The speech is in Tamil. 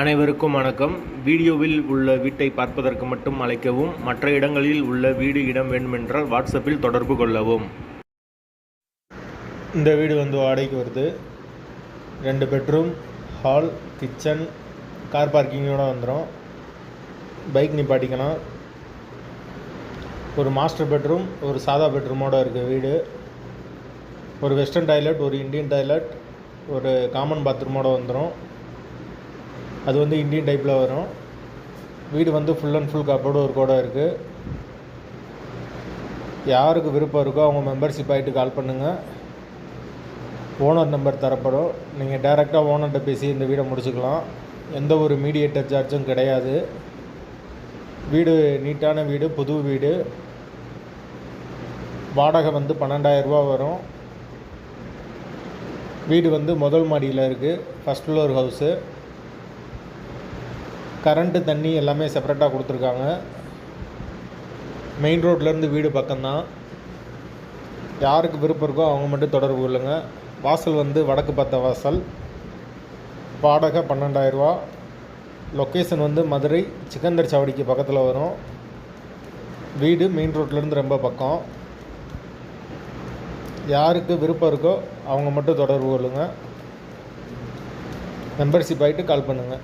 அனைவருக்கும் வணக்கம். வீடியோவில் உள்ள வீட்டை பார்ப்பதற்கு மட்டும் அழைக்கவும் மற்ற இடங்களில் உள்ள வீடு இடம் வேண்டுமென்றால் வாட்ஸ்அப்பில் தொடர்பு கொள்ளவும். இந்த வீடு வந்து வாடகைக்கு வருது. ரெண்டு பெட்ரூம் ஹால் கிச்சன் கார் பார்க்கிங்கோட வந்துடும் பைக் நிப்பாட்டிக்கலாம். ஒரு மாஸ்டர் பெட்ரூம் ஒரு சாதா பெட்ரூமோட இருக்குது வீடு. ஒரு வெஸ்டர்ன் டாய்லெட் ஒரு இந்தியன் டாய்லெட் ஒரு காமன் பாத்ரூமோடு வந்துடும் அது வந்து இந்தியன் டைப்பில் வரும். வீடு வந்து ஃபுல் அண்ட் ஃபுல் கப்போர்டு ஒரு கூட இருக்குது யாருக்கு விருப்பம் இருக்கோ அவங்க மெம்பர்ஷிப் ஆகிட்டு கால் பண்ணுங்கள் ஓனர் நம்பர் தரப்படும். நீங்கள் டைரெக்டாக ஓனர்கிட்ட பேசி இந்த வீடை முடிச்சுக்கலாம். எந்த ஒரு மீடியேட்டர் சார்ஜும் கிடையாது. வீடு நீட்டான வீடு புது வீடு. வாடகை வந்து பன்னெண்டாயிரரூபா வரும். வீடு வந்து முதல் மாடியில் இருக்குது ஃபஸ்ட் ஃப்ளோர் ஹவுஸு கரண்ட்டு தண்ணி எல்லாமே செப்பரேட்டாக கொடுத்துருக்காங்க. மெயின் ரோட்லேருந்து வீடு பக்கம்தான். யாருக்கு விருப்பம் இருக்கோ அவங்க மட்டும் தொடர்பு கொள்ளுங்கள் வாசல் வந்து வடக்கு பார்த்த வாசல். வாடகை பன்னெண்டாயிரரூவா லொக்கேஷன் வந்து மதுரை சிக்கந்தர் சாவடிக்கு பக்கத்தில் வரும். வீடு மெயின் ரோட்லேருந்து ரொம்ப பக்கம். யாருக்கு விருப்பம் இருக்கோ அவங்க மட்டும் தொடர்பு கொள்ளுங்கள் மெம்பர்ஷிப் ஆகிட்டு கால் பண்ணுங்கள்